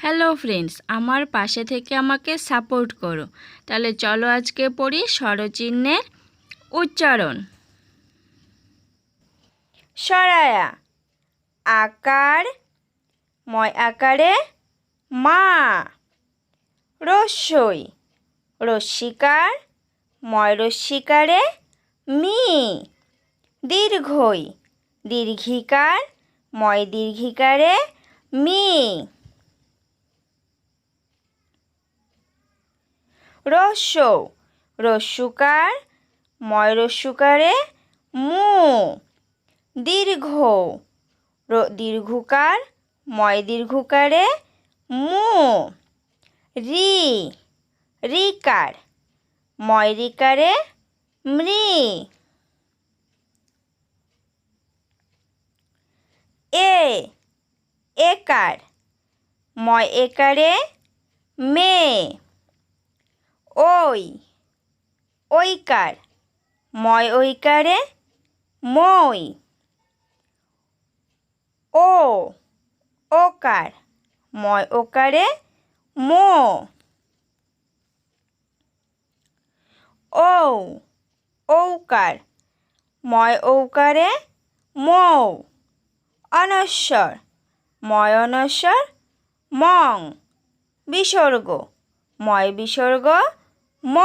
Hello friends আমার পাশে থেকে আমাকে সাপোর্ট করো। তাহলে চলো আজকে পড়ি স্বরচিহ্নের উচ্চারণ। সরায়া। আকার। ময় আকারে মা। রস্যই। রস্মিকার ময় রস্মিকারে মি। দীর্ঘই। দীর্ঘিকার। ময় দীর্ঘিকারে মি। রস্য রস্যুকার ময় রস্যুকারে মু। দীর্ঘ। দীর্ঘকার ময় দীর্ঘকারে মু। রি, রিকার ময় রিকারে মৃ। এ, একার ময় একারে মে। ওই, ঐকার ময় ঐকারে মই, ও, ওকার ময় ওকারে মো, ও, ঔকার ময় ঔকারে মৌ অনস্বর ময় অনস্বর মং, বিসর্গ ময় বিসর্গ ম